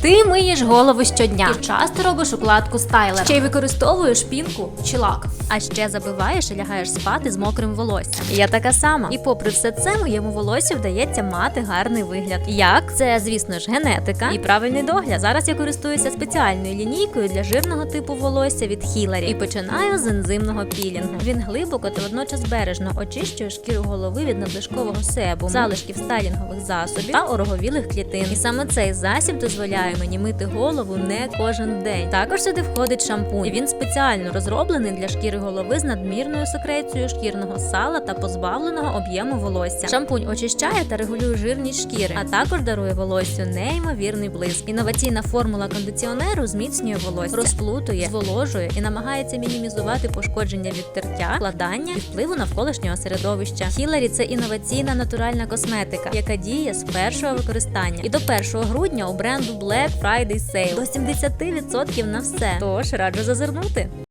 Ти миєш голову щодня. Ти часто робиш укладку стайлера. Ще й використовуєш пінку чи лак. А ще забиваєш і лягаєш спати з мокрим волоссям. Я така сама. І попри все це, моєму волосю вдається мати гарний вигляд. Як? Це, звісно ж, генетика і правильний догляд. Зараз я користуюся спеціальною лінійкою для жирного типу волосся від Хіларі і починаю з ензимного пілінгу. Він глибоко та водночас бережно очищує шкіру голови від надлишкового себуму, залишків стайлінгових засобів та ороговілих клітин. І саме цей засіб дозволяє мені мити голову не кожен день. Також сюди входить шампунь. Він спеціально розроблений для шкіри голови з надмірною секрецією шкірного сала та позбавленого об'єму волосся. Шампунь очищає та регулює жирність шкіри, а також дарує волоссю неймовірний блиск. Інноваційна формула кондиціонеру зміцнює волосся, розплутує, зволожує і намагається мінімізувати пошкодження від тертя, вкладання і впливу навколишнього середовища. Хіларі це інноваційна натуральна косметика, яка діє з першого використання. І до 1 грудня у бренду Black Friday Sale до 70% на все. Тож раджу зазирнути.